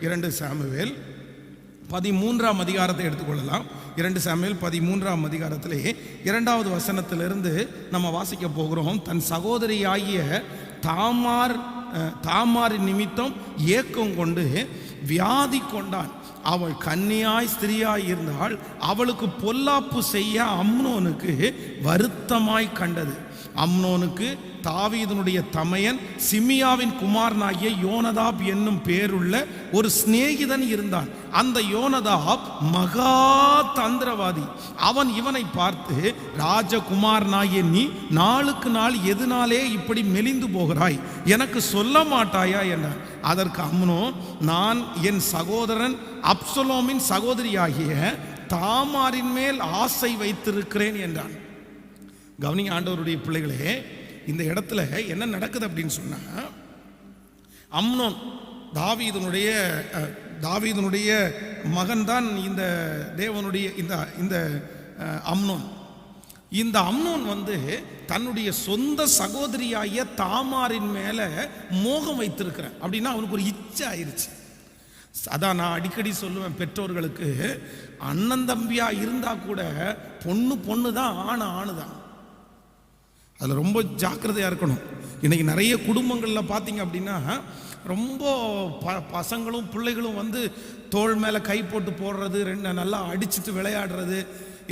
இரண்டு சாமுவேல் பதிமூன்றாம் அதிகாரத்தை எடுத்துக்கொள்ளலாம். இரண்டு சாமியில் பதிமூன்றாம் அதிகாரத்திலே இரண்டாவது வசனத்திலிருந்து நம்ம வாசிக்க போகிறோம். தன் சகோதரியாகிய தாமார் தாமாரின் நிமித்தம் ஏக்கம் கொண்டு வியாதி கொண்டான். அவள் கன்னியாய் ஸ்திரியாய் இருந்தால் அவளுக்கு பொல்லாப்பு செய்ய அம்னோனுக்கு வருத்தமாய் கண்டது. அம்னோனுக்கு தாவீதனுடைய தமையன் சிமியாவின் குமாரனாகிய யோனதாப் என்னும் பேருள்ள ஒரு சிநேகிதன் இருந்தான். அந்த யோனதாப் மகா தந்திரவாதி. அவன் இவனை பார்த்து ராஜகுமாரனாகிய நீ நாளுக்கு நாள் எதுனாலே இப்படி மெலிந்து போகிறாய்? எனக்கு சொல்ல மாட்டாயா? என்ன அதற்கு அம்னோ நான் என் சகோதரன் அப்சலோமின் சகோதரியாகிய தாமாரின் மேல் ஆசை வைத்திருக்கிறேன் என்றான். கவனிங்க ஆண்டவருடைய பிள்ளைகளே இந்த இடத்துல என்ன நடக்குது அப்படின்னு சொன்னா அம்னோன் தாவீதனுடைய தாவீதனுடைய மகன்தான் இந்த தேவனுடைய இந்த இந்த அம்னோன். இந்த அம்னோன் வந்து தன்னுடைய சொந்த சகோதரியாகிய தாமாரின் மேலே மோகம் வைத்திருக்கிறேன். அப்படின்னா அவனுக்கு ஒரு இச்சை ஆயிடுச்சு அதான் நான் அடிக்கடி சொல்லுவேன் பெற்றோர்களுக்கு அண்ணன் தம்பியாக இருந்தால் கூட பொண்ணு பொண்ணு தான் ஆணு ஆணு தான் அதில் ரொம்ப ஜாக்கிரதையாக இருக்கணும். இன்றைக்கி நிறைய குடும்பங்களில் பார்த்தீங்க அப்படின்னா ரொம்ப ப பசங்களும் பிள்ளைகளும் வந்து தோள் மேலே கை போட்டு போடுறது ரெண்டு நல்லா அடிச்சிட்டு விளையாடுறது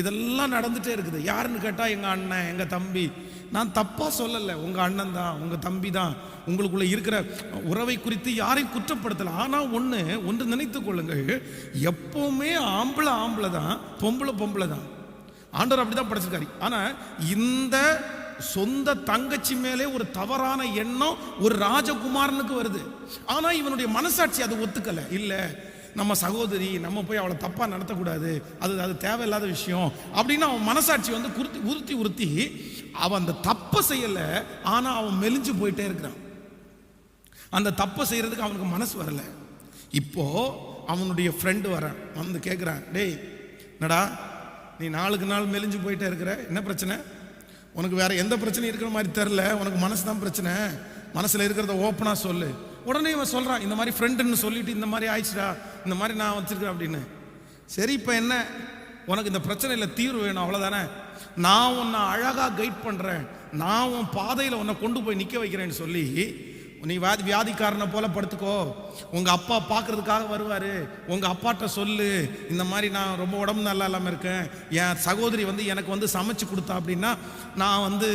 இதெல்லாம் நடந்துகிட்டே இருக்குது. யாருன்னு கேட்டால் எங்கள் அண்ணன் எங்கள் தம்பி. நான் தப்பாக சொல்லலை. உங்கள் அண்ணன் தான் உங்கள் தம்பி தான் உங்களுக்குள்ள இருக்கிற உறவை குறித்து யாரையும் குற்றப்படுத்தலை. ஆனால் ஒன்று ஒன்று நினைத்து கொள்ளுங்கள். எப்போவுமே ஆம்பளை ஆம்பளை தான் பொம்பளை பொம்பளை தான். ஆண்டவர் அப்படிதான் படைச்சிருக்காரு. ஆனால் இந்த சொந்த தங்கச்சி மேலே ஒரு தவறான எண்ணம் ஒரு ராஜகுமாரனுக்கு வருது. ஆனால் இவனுடைய மனசாட்சி அதை ஒத்துக்கலை. இல்லை நம்ம சகோதரி நம்ம போய் அவளை தப்பாக நடத்தக்கூடாது. அது அது தேவையில்லாத விஷயம் அப்படின்னு அவன் மனசாட்சி வந்து குருத்தி உறுத்தி உறுத்தி அவன் அந்த தப்பை செய்யலை ஆனால் அவன் மெலிஞ்சு போயிட்டே இருக்கிறான். அந்த தப்பை செய்கிறதுக்கு அவனுக்கு மனசு வரலை. இப்போது அவனுடைய ஃப்ரெண்டு வரான் வந்து கேட்குறான் டேய் என்னடா நீ நாளுக்கு நாள் மெலிஞ்சு போயிட்டே இருக்கிற? என்ன பிரச்சனை? உனக்கு வேற எந்த பிரச்சனையும் இருக்கிற மாதிரி தெரில உனக்கு மனசு தான் பிரச்சனை. மனசில் இருக்கிறத ஓப்பனாக சொல்லு. உடனே இவன் சொல்கிறான் இந்த மாதிரி ஃப்ரெண்டுன்னு சொல்லிட்டு இந்த மாதிரி ஆயிடுச்சுடா இந்த மாதிரி நான் வச்சுருக்கேன் அப்படின்னு. சரி இப்போ என்ன? உனக்கு இந்த பிரச்சனையில் தீர்வு வேணும் அவ்வளோதானே நான் உன்னை அழகாக கைட் பண்ணுறேன் நான் உன் பாதையில் உன்னை கொண்டு போய் நிற்க வைக்கிறேன்னு சொல்லி நீ வியாதி வியாதிக்காரனை போல படுத்துக்கோ. உங்கள் அப்பா பார்க்கறதுக்காக வருவார். உங்கள் அப்பாட்ட சொல்லு. இந்த மாதிரி நான் ரொம்ப உடம்பு நல்லா இல்லாமல் இருக்கேன். என் சகோதரி வந்து எனக்கு வந்து சமைச்சு கொடுத்தா அப்படின்னா நான் வந்து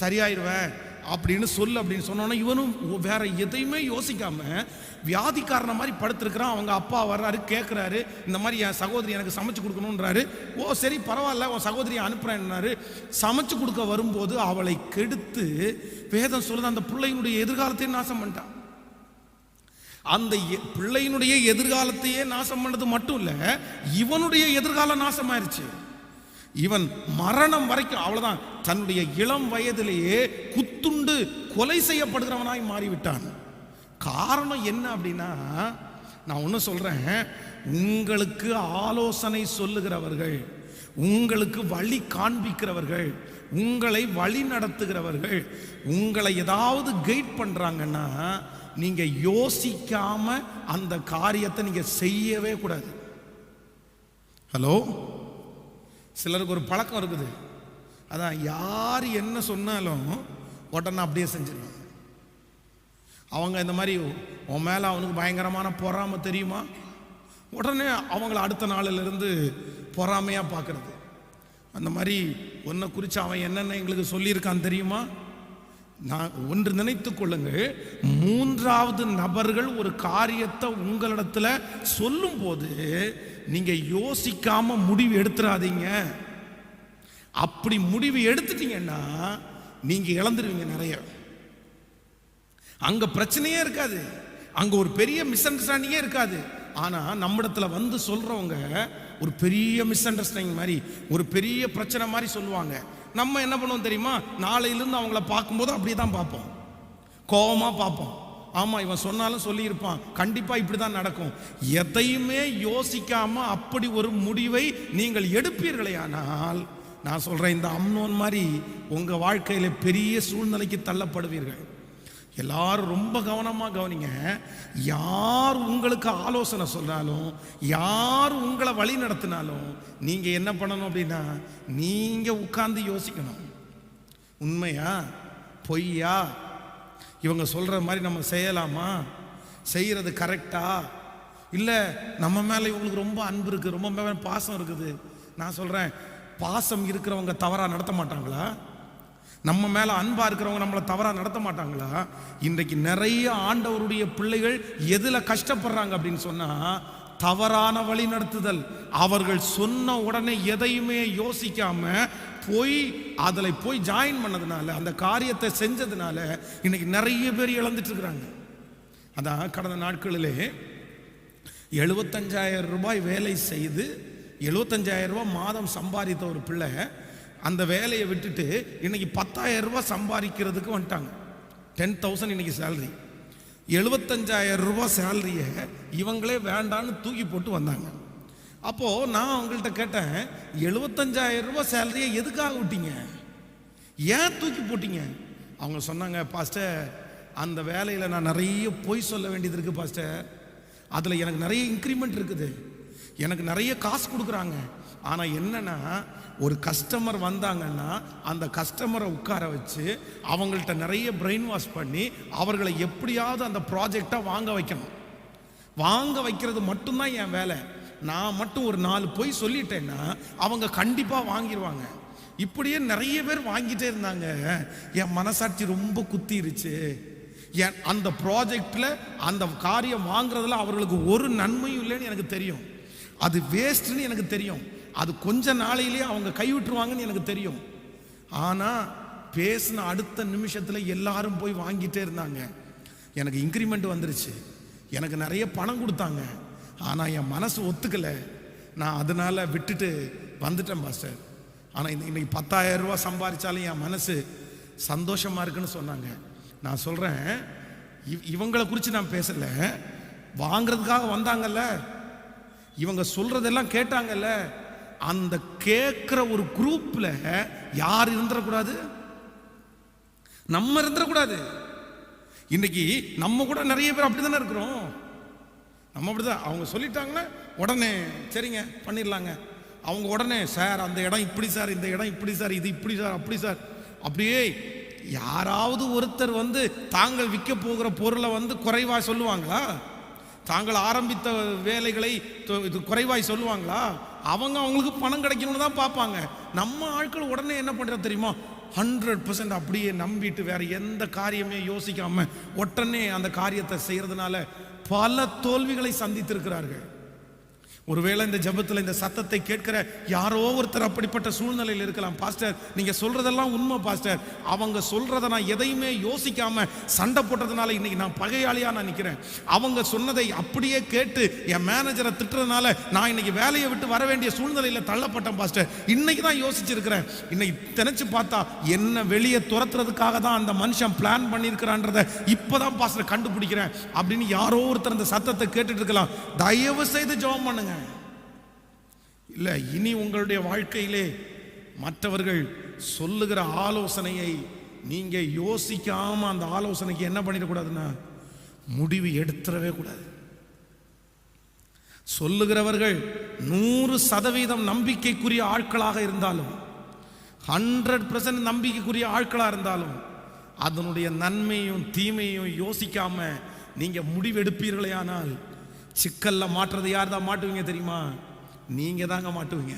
சரியாயிடுவேன். அப்படின்னு சொல்லு அப்படின்னு சொன்னோன்னா இவனும் வேற எதையுமே யோசிக்காம வியாதிக்காரன மாதிரி படுத்திருக்கிறான். அவங்க அப்பா வர்றாரு கேட்குறாரு இந்த மாதிரி என் சகோதரி எனக்கு சமைச்சு கொடுக்கணுன்றாரு ஓ சரி பரவாயில்ல உன் சகோதரியை அனுப்புறேன்னாரு. சமைச்சு கொடுக்க வரும்போது அவளை கெடுத்து வேதம் சொல்லுது அந்த பிள்ளையினுடைய எதிர்காலத்தையும் நாசம் பண்ணிட்டான். அந்த எ- பிள்ளையினுடைய எதிர்காலத்தையே நாசம் பண்ணது மட்டும் இல்லை இவனுடைய எதிர்காலம் நாசமாயிருச்சு. இவன் மரணம் வரைக்கும் அவ்வளவுதான். தன்னுடைய இளம் வயதிலேயே குத்துண்டு கொலை செய்யப்படுகிறவனாய் மாறிவிட்டான். காரணம் என்ன அப்படின்னா நான் ஒன்று சொல்கிறேன் உங்களுக்கு ஆலோசனை சொல்லுகிறவர்கள் உங்களுக்கு வழி காண்பிக்கிறவர்கள் உங்களை வழி நடத்துகிறவர்கள் உங்களை ஏதாவது கைட் பண்ணுறாங்கன்னா நீங்கள் யோசிக்காமல் அந்த காரியத்தை நீங்கள் செய்யவே கூடாது. ஹலோ சிலருக்கு ஒரு பழக்கம் இருக்குது. அதான் யார் என்ன சொன்னாலும் உடனே அப்படியே செஞ்சிருவாங்க அவங்க இந்த மாதிரி உன் மேலே அவனுக்கு பயங்கரமான பொறாமை தெரியுமா? உடனே அவங்கள அடுத்த நாளிலிருந்து பொறாமையாக பார்க்கறது அந்த மாதிரி ஒன்றை குறித்து அவன் என்னென்ன எங்களுக்கு சொல்லியிருக்கான் தெரியுமா? நான் ஒன்று நினைத்து கொள்ளுங்கள் மூன்றாவது நபர்கள் ஒரு காரியத்தை உங்களிடத்தில் சொல்லும்போது நீங்கள் யோசிக்காம முடிவு எடுத்துடாதீங்க அப்படி முடிவு எடுத்துட்டீங்கன்னா நீங்கள் இழந்துருவீங்க நிறைய. அங்கே பிரச்சனையே இருக்காது. அங்கே ஒரு பெரிய மிஸ் அண்டர்ஸ்டாண்டிங்கே இருக்காது. ஆனால் நம்மிடத்துல வந்து சொல்கிறவங்க ஒரு பெரிய மிஸ் அண்டர்ஸ்டாண்டிங் மாதிரி ஒரு பெரிய பிரச்சனை மாதிரி சொல்லுவாங்க. நம்ம என்ன பண்ணுவோம் தெரியுமா? நாளையிலிருந்து அவங்கள பார்க்கும்போது அப்படியே தான் பார்ப்போம். கோபமாக பார்ப்போம். ஆமாம் இவன் சொன்னாலும் சொல்லியிருப்பான். கண்டிப்பாக இப்படி தான் நடக்கும். எதையுமே யோசிக்காமல் அப்படி ஒரு முடிவை நீங்கள் எடுப்பீர்களே ஆனால் நான் சொல்கிறேன் இந்த அம்னோன் மாதிரி உங்கள் வாழ்க்கையில் பெரிய சூழ்நிலைக்கு தள்ளப்படுவீர்கள். எல்லாரும் ரொம்ப கவனமாக கவனிங்க. யார் உங்களுக்கு ஆலோசனை சொன்னாலும் யார் உங்களை வழி நடத்தினாலும் நீங்கள் என்ன பண்ணணும் அப்படின்னா நீங்கள் உட்கார்ந்து யோசிக்கணும். உண்மையா? பொய்யா? இவங்க சொல்கிற மாதிரி நம்ம செய்யலாமா? செய்கிறது கரெக்டா இல்லை நம்ம மேலே இவங்களுக்கு ரொம்ப அன்பு இருக்குது ரொம்ப மேலே பாசம் இருக்குது. நான் சொல்கிறேன் பாசம் இருக்கிறவங்க தவறாக நடத்த மாட்டாங்களா? நம்ம மேலே அன்பாக இருக்கிறவங்க நம்மளை தவறாக நடத்த மாட்டாங்களா? இன்றைக்கு நிறைய ஆண்டவருடைய பிள்ளைகள் எதில் கஷ்டப்படுறாங்க அப்படின்னு சொன்னால் தவறான வழி நடத்துதல். அவர்கள் சொன்ன உடனே எதையுமே யோசிக்காம போய் அதில் போய் ஜாயின் பண்ணதுனால அந்த காரியத்தை செஞ்சதுனால இன்னைக்கு நிறைய பேர் இழந்துட்டு இருக்கிறாங்க அதான் கடந்த நாட்களிலே எழுபத்தஞ்சாயிரம் ரூபாய் வேலை செய்து எழுபத்தஞ்சாயிரம் ரூபாய் மாதம் சம்பாதித்த ஒரு பிள்ளை அந்த வேலையை விட்டுட்டு இன்னைக்கு பத்தாயிரம் ரூபாய் சம்பாதிக்கிறதுக்கு வந்துட்டாங்க. டென் தௌசண்ட் இன்னைக்கு சேலரி எழுபத்தஞ்சாயிரம் ரூபாய் சேலரியை இவங்களே வேண்டான்னு தூக்கி போட்டு வந்தாங்க. அப்போ நான் அவங்கள்ட்ட கேட்டேன் எழுபத்தஞ்சாயிரம் ரூபாய் சேலரியை எதுக்காக விட்டீங்க? ஏன் தூக்கி போட்டீங்க? அவங்க சொன்னாங்க பாஸ்டர் அந்த வேலையில் நான் நிறைய பொய் சொல்ல வேண்டியது இருக்குது பாஸ்டர். அதில் எனக்கு நிறைய இன்க்ரிமெண்ட் இருக்குது. எனக்கு நிறைய காசு கொடுக்குறாங்க. ஆனால் என்னன்னா ஒரு கஸ்டமர் வந்தாங்கன்னா அந்த கஸ்டமரை உட்கார வச்சு அவங்கள்ட்ட நிறைய பிரெயின் வாஷ் பண்ணி அவர்களை எப்படியாவது அந்த ப்ராஜெக்டாக வாங்க வைக்கணும். வாங்க வைக்கிறது மட்டும்தான் என் வேலை. நான் மட்டும் ஒரு நாலு பொய் சொல்லிட்டேன்னா அவங்க கண்டிப்பாக வாங்கிடுவாங்க இப்படியே நிறைய பேர் வாங்கிட்டே இருந்தாங்க. என் மனசாட்சி ரொம்ப குத்திருச்சு. என் அந்த ப்ராஜெக்டில் அந்த காரியம் வாங்குறதுல அவர்களுக்கு ஒரு நன்மையும் இல்லைன்னு எனக்கு தெரியும். அது வேஸ்ட்னு எனக்கு தெரியும். அது கொஞ்ச நாளையிலேயே அவங்க கைவிட்டுருவாங்கன்னு எனக்கு தெரியும். ஆனால் பேசின அடுத்த நிமிஷத்தில் எல்லாரும் போய் வாங்கிட்டே இருந்தாங்க. எனக்கு இன்க்ரிமெண்ட் வந்துருச்சு. எனக்கு நிறைய பணம் கொடுத்தாங்க. ஆனால் என் மனசு ஒத்துக்கலை. நான் அதனால விட்டுட்டு வந்துட்டேன் மாஸ்டர். ஆனால் இந்த இன்னைக்கு பத்தாயிரம் ரூபா சம்பாதிச்சாலும் என் மனசு சந்தோஷமாக இருக்குன்னு சொன்னாங்க. நான் சொல்கிறேன் இவ் இவங்களை குறித்து நான் பேசலை. வாங்கிறதுக்காக வந்தாங்கல்ல. இவங்க சொல்கிறதெல்லாம் கேட்டாங்கல்ல. அந்த கேட்குற ஒரு குரூப்பில் யார் இருந்துடக்கூடாது நம்ம இருந்துடக்கூடாது இன்னைக்கு நம்ம கூட நிறைய பேர் அப்படிதானே இருக்கிறோம். நம்ம அப்படிதான். அவங்க சொல்லிட்டாங்கன்னா உடனே சரிங்க பண்ணிடலாங்க. அவங்க உடனே சார் அந்த இடம் இப்படி சார் இந்த இடம் இப்படி சார் இது இப்படி சார் அப்படி சார். அப்படியே யாராவது ஒருத்தர் வந்து தாங்கள் விற்க போகிற பொருளை வந்து குறைவாக சொல்லுவாங்களா? தாங்கள் ஆரம்பித்த வேலைகளை தொ- இது குறைவாய் சொல்லுவாங்களா? அவங்க அவங்களுக்கு பணம் கிடைக்கணும்னு தான் பார்ப்பாங்க. நம்ம ஆட்கள் உடனே என்ன பண்ணுறது தெரியுமா? ஹண்ட்ரட் பர்சன்ட் அப்படியே நம்பிட்டு வேற எந்த காரியமே யோசிக்காம உடனே அந்த காரியத்தை செய்கிறதுனால பல தோல்விகளை சந்தித்திருக்கிறார்கள். ஒருவேளை இந்த ஜெபத்தில் இந்த சத்தத்தை கேட்கிற யாரோ ஒருத்தர் அப்படிப்பட்ட சூழ்நிலையில் இருக்கலாம். பாஸ்டர் நீங்கள் சொல்றதெல்லாம் உண்மை பாஸ்டர். அவங்க சொல்றதை நான் எதையுமே யோசிக்காம சண்டை போட்டதுனால இன்னைக்கு நான் பகையாளியாக நான் நிற்கிறேன் அவங்க சொன்னதை அப்படியே கேட்டு என் மேனேஜரை திட்டுறதுனால நான் இன்னைக்கு வேலையை விட்டு வர வேண்டிய சூழ்நிலையில் தள்ளப்பட்டேன் பாஸ்டர். இன்னைக்கு தான் யோசிச்சிருக்கிறேன். இன்னைக்கு நினைச்சு பார்த்தா என்ன வெளியே துரத்துறதுக்காக தான் அந்த மனுஷன் பிளான் பண்ணியிருக்கிறான்றதை இப்போ தான் பாஸ்டர் கண்டுபிடிக்கிறேன். அப்படின்னு யாரோ ஒருத்தர் அந்த சத்தத்தை கேட்டுட்டு இருக்கலாம். தயவு செய்து ஜெபம் பண்ணுங்க. இல்லை இனி உங்களுடைய வாழ்க்கையிலே மற்றவர்கள் சொல்லுகிற ஆலோசனையை நீங்கள் யோசிக்காமல் அந்த ஆலோசனைக்கு என்ன பண்ணிடக்கூடாதுன்னா முடிவு எடுத்துடவே கூடாது. சொல்லுகிறவர்கள் நூறு சதவீதம் நம்பிக்கைக்குரிய ஆட்களாக இருந்தாலும் ஹண்ட்ரட் பர்சன்ட் நம்பிக்கைக்குரிய ஆட்களாக இருந்தாலும் அதனுடைய நன்மையும் தீமையும் யோசிக்காம நீங்கள் முடிவெடுப்பீர்களே ஆனால் சிக்கலில் மாட்டுறது யார் தான் மாட்டுவீங்க தெரியுமா? நீங்க தாங்க மாட்டுவீங்க.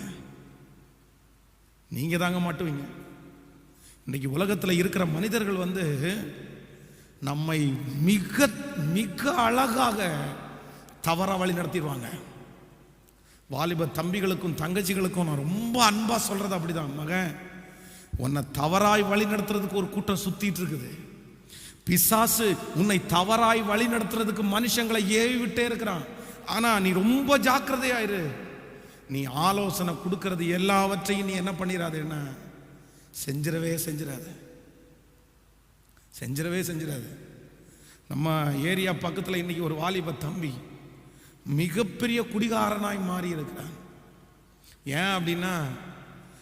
நீங்க தாங்க மாட்டுவீங்க. இன்னைக்கு உலகத்தில் இருக்கிற மனிதர்கள் வந்து நம்மை மிக மிக அழகாக தவறாக வழி நடத்திடுவாங்க. வாலிப தம்பிகளுக்கும் தங்கச்சிகளுக்கும் நான் ரொம்ப அன்பா சொல்றது அப்படிதான். மகன் உன்னை தவறாய் வழி நடத்துறதுக்கு ஒரு கூட்டம் சுத்திட்டு இருக்குது. பிசாசு உன்னை தவறாய் வழி நடத்துறதுக்கு மனுஷங்களை ஏவி விட்டே இருக்கிறான். ஆனா நீ ரொம்ப ஜாக்கிரதையாயிரு. நீ ஆலோசனை கொடுக்கறது எல்லாவற்றையும் நீ என்ன பண்ணிடாத என்ன? செஞ்சிடவே செஞ்சிடாத. செஞ்சிடவே செஞ்சிடாத. நம்ம ஏரியா பக்கத்தில் இன்னைக்கு ஒரு வாலிப தம்பி மிகப்பெரிய குடிகாரனாய் மாறி இருக்கிறான். ஏன் அப்படின்னா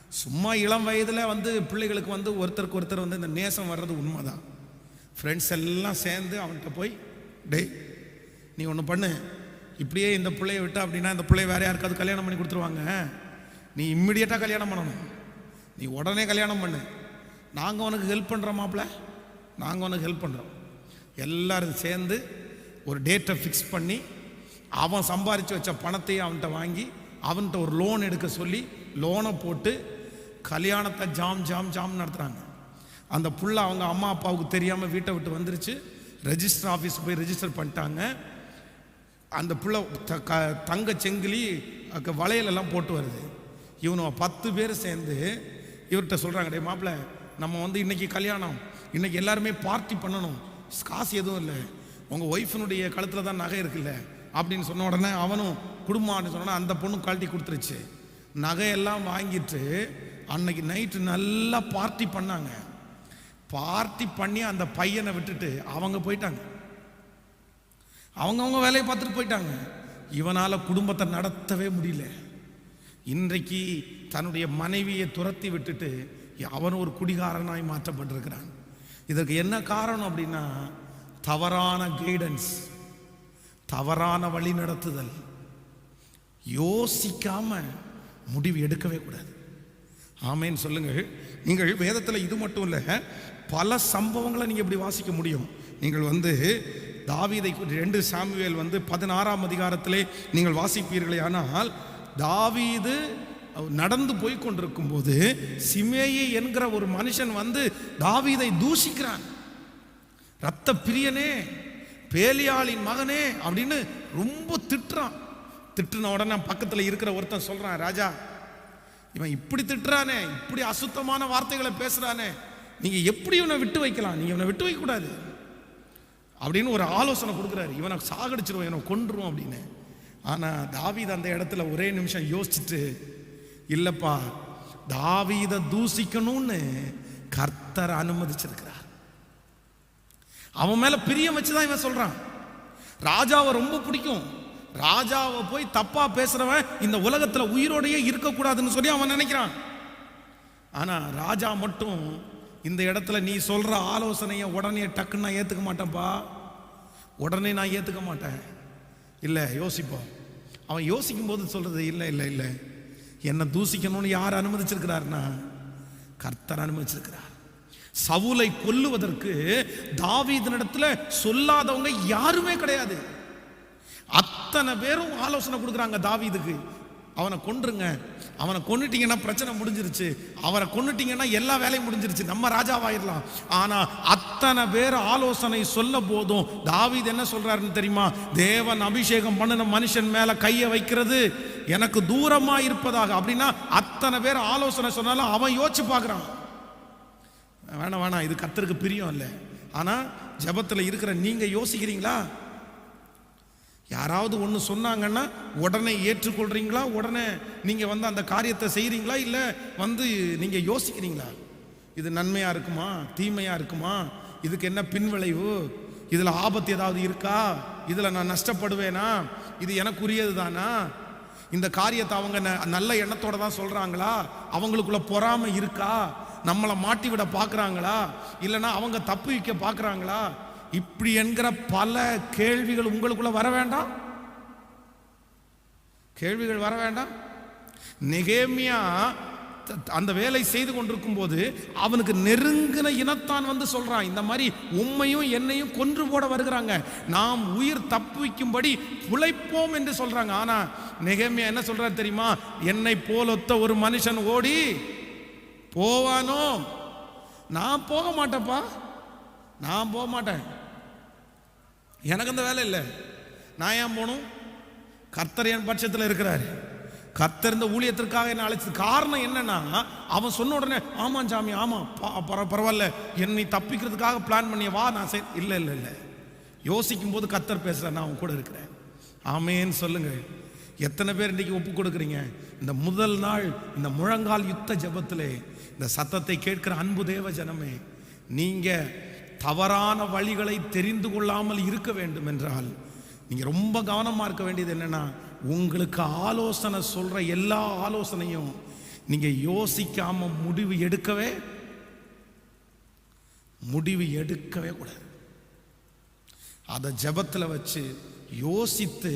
சும்மா இளம் வயதில் வந்து பிள்ளைகளுக்கு வந்து ஒருத்தருக்கு ஒருத்தர் வந்து இந்த நேசம் வர்றது உண்மைதான். ஃப்ரெண்ட்ஸ் எல்லாம் சேர்ந்து அவன்கிட்ட போய் டேய் நீ ஒன்று பண்ணு. இப்படியே இந்த பிள்ளைய விட்டா அப்படின்னா இந்த பிள்ளைய வேற யாருக்காவது கல்யாணம் பண்ணி கொடுத்துருவாங்க. நீ இம்மிடியட்டாக கல்யாணம் பண்ணணும். நீ உடனே கல்யாணம் பண்ணு. நாங்கள் உனக்கு ஹெல்ப் பண்ணுறோம் மாப்பிள்ள நாங்கள் உனக்கு ஹெல்ப் பண்ணுறோம் எல்லோரும் சேர்ந்து ஒரு டேட்டை ஃபிக்ஸ் பண்ணி அவன் சம்பாரித்து வச்ச பணத்தையும் அவன்கிட்ட வாங்கி அவன்கிட்ட ஒரு லோன் எடுக்க சொல்லி லோனை போட்டு கல்யாணத்தை ஜாம் ஜாம் ஜாம் நடத்துகிறாங்க அந்த புள்ள அவங்க அம்மா அப்பாவுக்கு தெரியாமல் வீட்டை விட்டு வந்துருச்சு. ரெஜிஸ்டர் ஆஃபீஸ் போய் ரெஜிஸ்டர் பண்ணிட்டாங்க. அந்த பிள்ளை த- க- தங்க செங்கிலி வளையலெல்லாம் போட்டு வருது. இவனு பத்து பேர் சேர்ந்து இவர்கிட்ட சொல்கிறாங்க டே மாப்பிள்ள நம்ம வந்து இன்னைக்கு கல்யாணம். இன்றைக்கி எல்லாருமே பார்ட்டி பண்ணணும். காசு எதுவும் இல்லை. உங்கள் ஒய்ஃபினுடைய கழுத்தில் தான் நகை இருக்குல்ல அப்படின்னு சொன்ன உடனே அவனும் குடும்பம்னு சொன்னா அந்த பொண்ணும் கழட்டி கொடுத்துருச்சு. நகையெல்லாம் வாங்கிட்டு அன்னைக்கு நைட்டு நல்லா பார்ட்டி பண்ணாங்க. பார்ட்டி பண்ணி அந்த பையனை விட்டுட்டு அவங்க போயிட்டாங்க. அவங்கவுங்க வேலையை பார்த்துட்டு போயிட்டாங்க. இவனால் குடும்பத்தை நடத்தவே முடியல. இன்றைக்கு தன்னுடைய மனைவியை துரத்தி விட்டுட்டு அவன் ஒரு குடிகாரனாய் மாற்றப்பட்டிருக்கிறான். இதற்கு என்ன காரணம் அப்படின்னா தவறான கைடன்ஸ் தவறான வழி நடத்துதல். யோசிக்காம முடிவு எடுக்கவே கூடாது. ஆமேன்னு சொல்லுங்கள். நீங்கள் வேதத்தில் இது மட்டும் இல்லை பல சம்பவங்களை நீங்கள் இப்படி வாசிக்க முடியும். நீங்கள் வந்து தாவீதை ரெண்டு சாமுவேல் வந்து பதினாறாம் அதிகாரத்திலே நீங்கள் வாசிப்பீர்களே ஆனால் தாவீது நடந்து போய் கொண்டிருக்கும் போது சிமேயி என்கிற ஒரு மனுஷன் வந்து தாவீதை தூஷிக்கிறான். ரத்த பிரியனே பேலியாளின் மகனே அப்படின்னு ரொம்ப திட்டுறான். திட்டுன உடனே பக்கத்தில் இருக்கிற ஒருத்தன் சொல்கிறான் ராஜா இவன் இப்படி திட்டுறானே இப்படி அசுத்தமான வார்த்தைகளை பேசுகிறானே நீங்கள் எப்படி இவனை விட்டு வைக்கலாம்? நீங்கள் இவனை விட்டு வைக்க கூடாது அப்படின்னு ஒரு ஆலோசனை கொடுக்குறாரு. இவனை சாகடிச்சிருவோம் இவனை கொண்டுருவோம் அப்படின்னு. ஆனால் தாவீது அந்த இடத்துல ஒரே நிமிஷம் யோசிச்சுட்டு இல்லைப்பா தாவீதை தூசிக்கணும்னு கர்த்தர் அனுமதிச்சிருக்கிறார். அவன் மேலே பிரியம் வச்சு தான் இவன் சொல்கிறான் ராஜாவை ரொம்ப பிடிக்கும். ராஜாவை போய் தப்பாக பேசுகிறவன் இந்த உலகத்தில் உயிரோடையே இருக்கக்கூடாதுன்னு சொல்லி அவன் நினைக்கிறான். ஆனால் ராஜா மட்டும் இந்த இடத்துல நீ சொல்கிற ஆலோசனையை உடனே டக்குன்னு நான் மாட்டேன்ப்பா. உடனே நான் ஏற்றுக்க மாட்டேன். இல்லை யோசிப்போம். அவன் யோசிக்கும் போது சொல்கிறது இல்லை இல்லை இல்லை. என்னை தூசிக்கணும்னு யார் அனுமதிச்சிருக்கிறார்னா? கர்த்தர் அனுமதிச்சிருக்கிறார். சவுலை கொல்லுவதற்கு தாவீதனிடத்தில் சொல்லாதவங்க யாருமே கிடையாது. அத்தனை பேரும் ஆலோசனை கொடுக்குறாங்க தாவீதுக்கு. அவனை கொன்றுங்க. அவனை கொண்டுட்டீங்கன்னா பிரச்சனை முடிஞ்சிருச்சு. அவரை கொண்டுட்டீங்கன்னா எல்லா வேலையும் முடிஞ்சிருச்சு. நம்ம ராஜாவாயிடலாம் ஆனால் அத்தனை பேர் ஆலோசனை சொல்ல போதும். தாவீது என்ன சொல்றாருன்னு தெரியுமா? தேவன் அபிஷேகம் பண்ணின மனுஷன் மேலே கையை வைக்கிறது எனக்கு தூரமாக இருப்பதாக. அப்படின்னா அத்தனை பேர் ஆலோசனை சொன்னாலும் அவன் யோசிச்சு பார்க்குறான். வேணாம் வேணாம். இது கத்தருக்கு பிரியம் இல்லை. ஆனால் ஜபத்தில் இருக்கிற நீங்கள் யோசிக்கிறீங்களா? யாராவது ஒன்று சொன்னாங்கன்னா உடனே ஏற்றுக்கொள்றீங்களா? உடனே நீங்கள் வந்து அந்த காரியத்தை செய்கிறீங்களா இல்லை வந்து நீங்கள் யோசிக்கிறீங்களா? இது நன்மையாக இருக்குமா? தீமையாக இருக்குமா? இதுக்கு என்ன பின்விளைவு? இதில் ஆபத்து ஏதாவது இருக்கா? இதில் நான் நஷ்டப்படுவேனா? இது எனக்குரியது தானா இந்த காரியத்தை அவங்க ந- நல்ல எண்ணத்தோட தான் சொல்கிறாங்களா அவங்களுக்குள்ள பொறாமை இருக்கா? நம்மளை மாட்டி விட பார்க்குறாங்களா இல்லைன்னா அவங்க தப்பு வைக்க பார்க்குறாங்களா இப்படி என்கிற பல கேள்விகள் உங்களுக்குள்ள வர வேண்டாம். கேள்விகள் வர வேண்டாம். நெகேமியா த- அந்த வேலை செய்து கொண்டிருக்கும் போது அவனுக்கு நெருங்கின இனத்தான் வந்து சொல்றான். இந்த மாதிரி உண்மையும் என்னையும் கொன்று போட வருகிறாங்க. நாம் உயிர் தப்புவிக்கும்படி உழைப்போம் என்று சொல்றாங்க. ஆனா நெகேமியா என்ன சொல்றாரு தெரியுமா? என்னை போலொத்த ஒரு மனுஷன் ஓடி போவானோ? நான் போக மாட்டேன்ப்பா. நான் போக மாட்டேன். எனக்கு அந்த வேலை இல்லை. நான் ஏன் போகணும்? கர்த்தர் என் பட்சத்தில் இருக்கிறாரு. கர்த்தர் இந்த ஊழியத்திற்காக என்ன அழைச்சது காரணம் என்னன்னா அவன் சொன்ன உடனே ஆமாம் சாமி ஆமாம் பரவாயில்ல. என்னை தப்பிக்கிறதுக்காக பிளான் பண்ணிய வா நான் செய். இல்லை இல்லை இல்லை. யோசிக்கும் போது கர்த்தர் பேசுகிறேன் நான் அவன் கூட இருக்கிறேன். ஆமேன்னு சொல்லுங்கள் எத்தனை பேர் இன்றைக்கி ஒப்பு கொடுக்குறீங்க? இந்த முதல் நாள் இந்த முழங்கால் யுத்த ஜெபத்திலே இந்த சத்தத்தை கேட்கிற அன்பு தேவ ஜனமே நீங்கள் தவறான வழிகளை தெரிந்து கொள்ளாமல் இருக்க வேண்டும் என்றால் நீங்கள் ரொம்ப கவனமாக இருக்க வேண்டியது என்னென்னா உங்களுக்கு ஆலோசனை சொல்கிற எல்லா ஆலோசனையும் நீங்கள் யோசிக்காமல் முடிவு எடுக்கவே முடிவு எடுக்கவே கூடாது. அதை ஜெபத்தில் வச்சு யோசித்து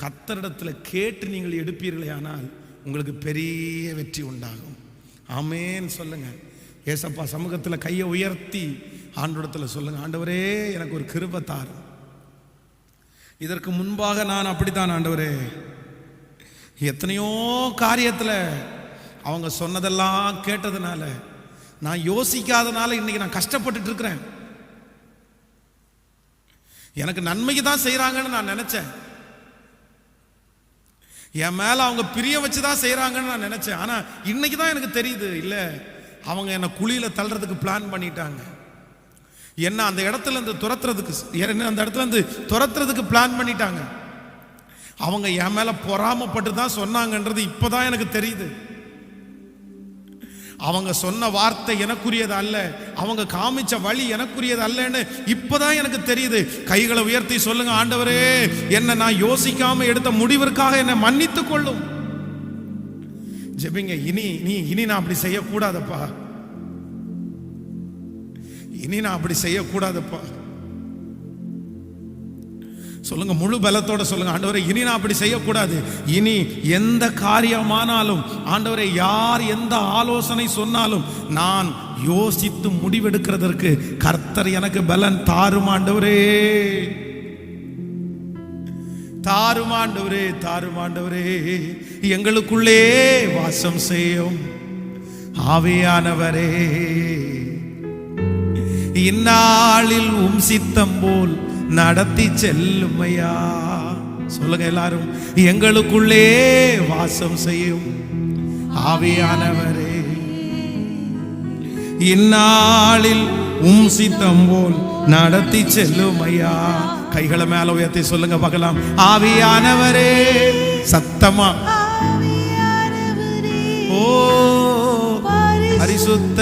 கத்தரிடத்தில் கேட்டு நீங்கள் எடுப்பீர்களே ஆனால் உங்களுக்கு பெரிய வெற்றி உண்டாகும். ஆமேன்னு சொல்லுங்கள் ஏசப்பா சமூகத்தில் கையை உயர்த்தி ஆண்டோடத்தில் சொல்லுங்க ஆண்டவரே எனக்கு ஒரு கிருபை தாரும் இதற்கு முன்பாக நான் அப்படித்தான் ஆண்டவரே. எத்தனையோ காரியத்தில் அவங்க சொன்னதெல்லாம் கேட்டதுனால நான் யோசிக்காதனால இன்னைக்கு நான் கஷ்டப்பட்டுட்டு இருக்கிறேன். எனக்கு நன்மைக்கு தான் செய்கிறாங்கன்னு நான் நினச்சேன். என் மேலே அவங்க பிரிய வச்சு தான் செய்கிறாங்கன்னு நான் நினச்சேன். ஆனால் இன்னைக்கு தான் எனக்கு தெரியுது இல்லை அவங்க என்னை குழியில் தள்ளுறதுக்கு பிளான் பண்ணிட்டாங்க. என்ன அந்த இடத்துல இருந்து துரத்துறதுக்கு என்ன அந்த இடத்துல இருந்து துரத்துறதுக்கு பிளான் பண்ணிட்டாங்க. அவங்க என் மேல பொறாமப்பட்டு தான் சொன்னாங்கன்றது இப்போதான் எனக்கு தெரியுது. அவங்க சொன்ன வார்த்தை எனக்குரியது அல்ல. அவங்க காமிச்ச வழி எனக்குரியது அல்லன்னு இப்போதான் எனக்கு தெரியுது. கைகளை உயர்த்தி சொல்லுங்க ஆண்டவரே என்ன நான் யோசிக்காம எடுத்த முடிவிற்காக என்னை மன்னித்து கொள்ளும். ஜெபிங்க இனி நீ இனி நான் அப்படி செய்யக்கூடாதப்பா. இனி நான் அப்படி செய்யக்கூடாதுப்பா. சொல்லுங்க முழு பலத்தோட சொல்லுங்க ஆண்டவரை இனி நான் அப்படி செய்யக்கூடாது. இனி எந்த காரியமானாலும் ஆண்டவரை யார் எந்த ஆலோசனை சொன்னாலும் நான் யோசித்து முடிவெடுக்கிறதற்கு கர்த்தர் எனக்கு பலன் தாரும் ஆண்டவரே. தாருமாண்டவரே தாருமாண்டவரே எங்களுக்குள்ளே வாசம் செய்யும் ஆவியானவரே. இந்நாளில் உம் சித்தம் போல் நடத்தி செல்லுமையா? சொல்லுங்க எல்லாரும். எங்களுக்குள்ளே வாசம் செய்யும் ஆவியானவரே. இந்நாளில் உம் சித்தம் போல் நடத்தி செல்லுமையா? கைகளை மேல உயர்த்தி சொல்லுங்க பார்க்கலாம். ஆவியானவரே சத்தமா. ஓ பரிசுத்த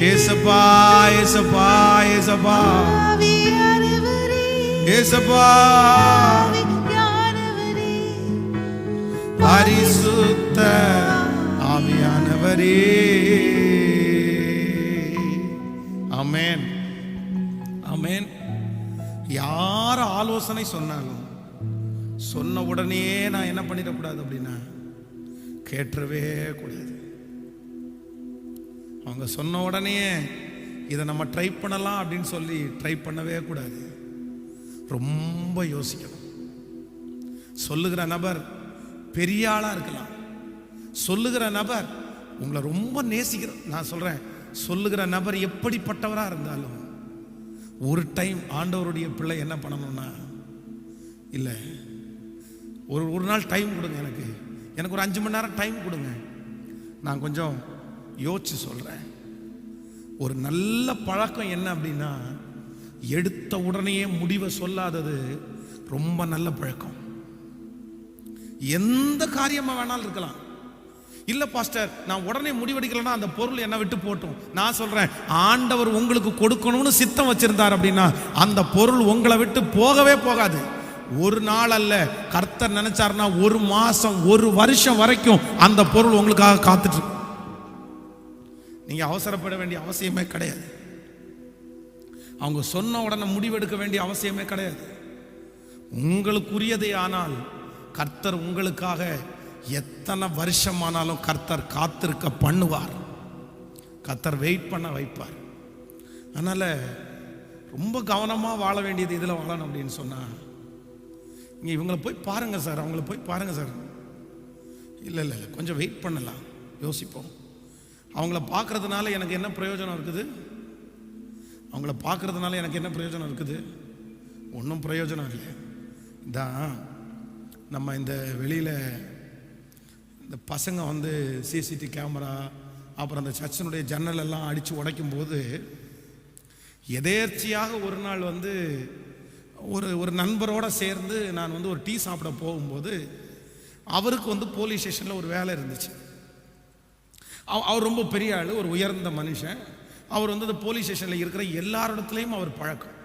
ஏசப்பா ஏசப்பா ஏசப்பா. ஏசப்பா. பரிசுத்த ஆவியானவரே. அமேன் அமேன் யார் ஆலோசனை சொன்னாலும் சொன்ன உடனே நான் என்ன பண்ணிடக்கூடாது அப்படின்னா கேட்டவே கூடாது. அவங்க சொன்ன உடனே இதை நம்ம ட்ரை பண்ணலாம் அப்படின்னு சொல்லி ட்ரை பண்ணவே கூடாது. ரொம்ப யோசிக்கணும். சொல்லுகிற நபர் பெரிய ஆளாக இருக்கலாம். சொல்லுகிற நபர் உங்களை ரொம்ப நேசிக்கிற நான் சொல்கிறேன் சொல்லுகிற நபர் எப்படிப்பட்டவராக இருந்தாலும் ஒரு டைம் ஆண்டவருடைய பிள்ளை என்ன பண்ணணும்னா இல்லை ஒரு ஒரு நாள் டைம் கொடுங்க எனக்கு. எனக்கு ஒரு அஞ்சு மணி நேரம் டைம் கொடுங்க. நான் கொஞ்சம் யோசிச்சு சொல்கிறேன் ஒரு நல்ல பழக்கம் என்ன அப்படின்னா எடுத்த உடனேயே முடிவை சொல்லாதது ரொம்ப நல்ல பழக்கம். எந்த காரியமாக வேணாலும் இருக்கலாம். இல்லை பாஸ்டர் நான் உடனே முடிவெடுக்கலன்னா அந்த பொருள் என்ன விட்டு போட்டோம். நான் சொல்கிறேன் ஆண்டவர் உங்களுக்கு கொடுக்கணும்னு சித்தம் வச்சிருந்தார் அப்படின்னா அந்த பொருள் உங்களை விட்டு போகவே போகாது. ஒரு நாள் அல்ல கர்த்தர் நினைச்சாருன்னா ஒரு மாசம் ஒரு வருஷம் வரைக்கும் அந்த பொருள் உங்களுக்காக காத்துட்டு நீங்கள் நீங்க அவசரப்பட வேண்டிய அவசியமே கிடையாது. அவங்க சொன்ன உடனே முடிவெடுக்க வேண்டிய அவசியமே கிடையாது. உங்களுக்குரியதே ஆனால் கர்த்தர் உங்களுக்காக எத்தனை வருஷமானாலும் கர்த்தர் காத்திருக்க பண்ணுவார். கர்த்தர் வெயிட் பண்ண வைப்பார். அதனால் ரொம்ப கவனமாக வாழ வேண்டியது இதில் வாழணும் அப்படின்னு சொன்னால் நீங்கள் இவங்களை போய் பாருங்கள் சார் அவங்கள போய் பாருங்கள் சார். இல்லை இல்லை இல்லை கொஞ்சம் வெயிட் பண்ணலாம். யோசிப்போம். அவங்கள பார்க்கறதுனால எனக்கு என்ன பிரயோஜனம் இருக்குது? அவங்கள பார்க்கறதுனால எனக்கு என்ன பிரயோஜனம் இருக்குது? ஒன்றும் பிரயோஜனம் இல்லை. இதான் நம்ம இந்த வெளியில் இந்த பசங்க வந்து சிசிடி கேமரா அப்புறம் அந்த சர்ச்சனுடைய ஜன்னல் எல்லாம் அடித்து உடைக்கும் போது எதேர்ச்சியாக ஒரு நாள் வந்து ஒரு ஒரு நண்பரோடு சேர்ந்து நான் வந்து ஒரு டீ சாப்பிட போகும்போது அவருக்கு வந்து போலீஸ் ஸ்டேஷனில் ஒரு வேலை இருந்துச்சு. அவர் ரொம்ப பெரிய ஆள் ஒரு உயர்ந்த மனுஷன். அவர் வந்து அந்த போலீஸ் ஸ்டேஷனில் இருக்கிற எல்லாரிடத்துலையும் அவர் பழக்கம்.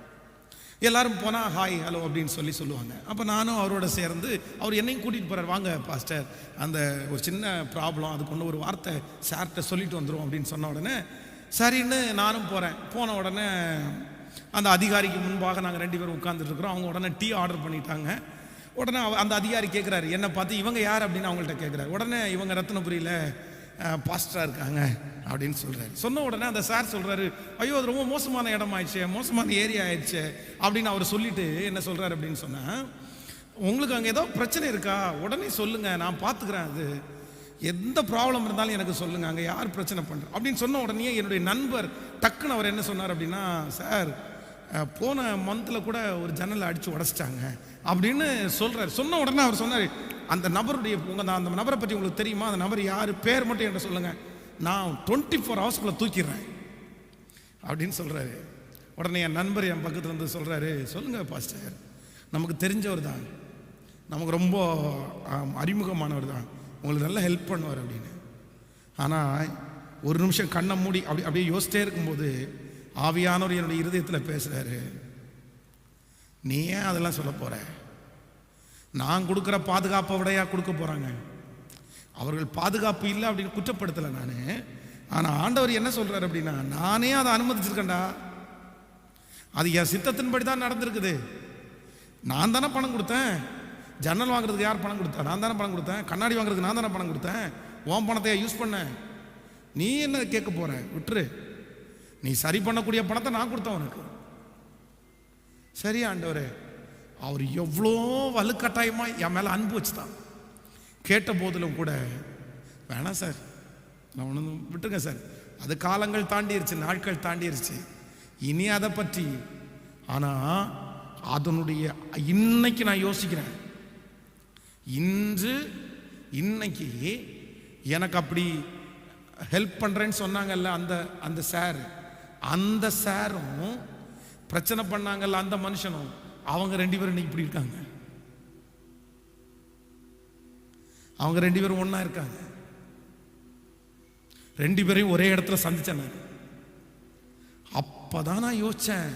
எல்லாரும் போனால் ஹாய் ஹலோ அப்படின்னு சொல்லி சொல்லுவாங்க. அப்போ நானும் அவரோட சேர்ந்து அவர் என்னையும் கூட்டிகிட்டு போகிறார் வாங்க பாஸ்டர் அந்த ஒரு சின்ன ப்ராப்ளம் அது கொண்டு ஒரு வார்த்தை சார்கிட்ட சொல்லிட்டு வந்துடும் அப்படின்னு சொன்ன உடனே சரின்னு நானும் போகிறேன் போன உடனே அந்த அதிகாரிக்கு முன்பாக நாங்கள் ரெண்டு பேரும் உட்காந்துட்ருக்குறோம் அவங்க உடனே டீ ஆர்டர் பண்ணிட்டாங்க. உடனே அந்த அதிகாரி கேட்குறாரு என்னை பார்த்து இவங்க யார்? அப்படின்னு அவங்கள்ட்ட கேட்குறாரு உடனே இவங்க ரத்னபுரியில் பாஸ்டராக இருக்காங்க அப்படின்னு சொல்கிறாரு சொன்ன உடனே அந்த சார் சொல்கிறாரு ஐயோ அது ரொம்ப மோசமான இடம் ஆயிடுச்சு மோசமான ஏரியா ஆயிடுச்சு அப்படின்னு அவர் சொல்லிட்டு என்ன சொல்கிறாரு அப்படின்னு சொன்னால் உங்களுக்கு அங்கே ஏதோ பிரச்சனை இருக்கா? உடனே சொல்லுங்கள் நான் பார்த்துக்கிறேன் அது. எந்த ப்ராப்ளம் இருந்தாலும் எனக்கு சொல்லுங்கள் அங்கே யார் பிரச்சனை பண்ணுற அப்படின்னு சொன்ன உடனே என்னுடைய நண்பர் டக்குன்னு அவர் என்ன சொன்னார் அப்படின்னா சார் போன மந்தில் கூட ஒரு ஜன்னலை அடித்து உடச்சிட்டாங்க அப்படின்னு சொல்கிறார் சொன்ன உடனே அவர் சொன்னார் அந்த நபருடைய உங்கள் அந்த நபரை பற்றி உங்களுக்கு தெரியுமா? அந்த நபர் யார்? பேர் மட்டும் என்கிட்ட சொல்லுங்கள் நான் டுவெண்ட்டி ஃபோர் ஹவர்ஸ்க்குள்ளே தூக்கிடுறேன். அப்படின்னு சொல்கிறாரு உடனே என் நண்பர் என் பக்கத்தில் இருந்து சொல்கிறாரு சொல்லுங்கள் பாஸ்டர் நமக்கு தெரிஞ்சவர் தான். நமக்கு ரொம்ப அறிமுகமானவர் தான். உங்களுக்கு நல்லா ஹெல்ப் பண்ணுவார் அப்படின்னு. ஆனால் ஒரு நிமிஷம் கண்ணை மூடி அப்படி அப்படியே யோசிச்சிட்டே இருக்கும்போது ஆவியானவர் என்னுடைய இருதயத்தில் பேசுகிறாரு நீ ஏன் அதெல்லாம் சொல்ல போகிற நான் கொடுக்குற பாதுகாப்பை விடையா கொடுக்க போகிறாங்க அவர்கள் பாதுகாப்பு இல்லை அப்படின்னு குற்றப்படுத்தலை நான். ஆனால் ஆண்டவர் என்ன சொல்கிறார் அப்படின்னா நானே அதை அனுமதிச்சிருக்கேன்டா. அது என் சித்தத்தின்படி தான் நடந்திருக்குது. நான் தானே பணம் கொடுத்தேன். ஜன்னல் வாங்குறதுக்கு யார் பணம் கொடுத்தா? நான் தானே பணம் கொடுத்தேன். கண்ணாடி வாங்குறதுக்கு நான் தானே பணம் கொடுத்தேன். ஓம் பணத்தை யூஸ் பண்ணேன் நீ என்ன கேட்க போகிறேன் விட்டுரு. நீ சரி பண்ணக்கூடிய பணத்தை நான் கொடுத்தேன் உனக்கு. சரி ஆண்டவரே அவர் எவ்வளோ வலுக்கட்டாயமாக என் மேலே அன்பு வச்சுதான். கேட்ட போதிலும் கூட வேணாம் சார் நான் ஒன்று விட்டுருங்க சார். அது காலங்கள் தாண்டிருச்சு நாட்கள் தாண்டிருச்சு. இனி அதை பற்றி ஆனால் அதனுடைய இன்னைக்கு நான் யோசிக்கிறேன். இன்று இன்னைக்கு எனக்கு அப்படி ஹெல்ப் பண்ணுறேன்னு சொன்னாங்கல்ல அந்த அந்த சார். அந்த சாரும் பிரச்சனை பண்ணாங்கல்ல அந்த மனுஷனும் அவங்க ரெண்டு பேரும் இன்னைக்கு இப்படி இருக்காங்க. அவங்க ரெண்டு பேரும் ஒன்றா இருக்காங்க. ரெண்டு பேரையும் ஒரே இடத்துல சந்திச்சேன் நான். அப்பதான் நான் யோசிச்சேன்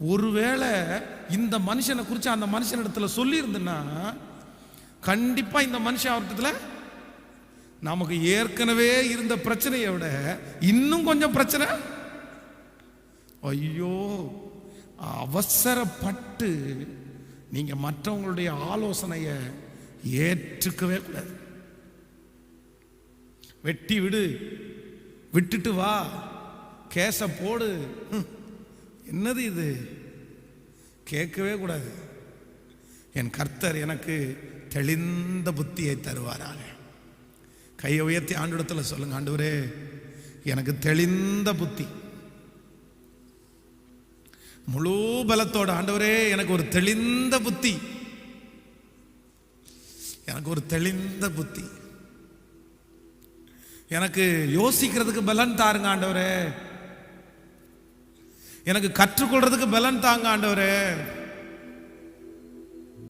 ஒருவேளை இந்த மனுஷனை குறித்து அந்த மனுஷன் இடத்துல சொல்லியிருந்தேன்னா கண்டிப்பா இந்த மனுஷன் அவர்கிட்ட நமக்கு ஏற்கனவே இருந்த பிரச்சனையை விட இன்னும் கொஞ்சம் பிரச்சனை ஐயோ அவசரப்பட்டு நீங்க மற்றவங்களுடைய ஆலோசனையை ஏற்றுக்கவே கூடாது. வெட்டி விடு விட்டுட்டு வா கேச போடு. என்னது இது? கேட்கவே கூடாது. என் கர்த்தர் எனக்கு தெளிந்த புத்தியை தருவாராக. கையை உயர்த்தி ஆண்டிடத்தில் சொல்லுங்க ஆண்டவரே எனக்கு தெளிந்த புத்தி. முழு பலத்தோட ஆண்டவரே எனக்கு ஒரு தெளிந்த புத்தி. எனக்கு ஒரு தெளிந்த புத்தி. எனக்கு யோசிக்கிறதுக்கு பலன் தாருங்க ஆண்டவரே. எனக்கு கற்றுக்கொள்றதுக்கு பலன் தாங்க ஆண்டவரே.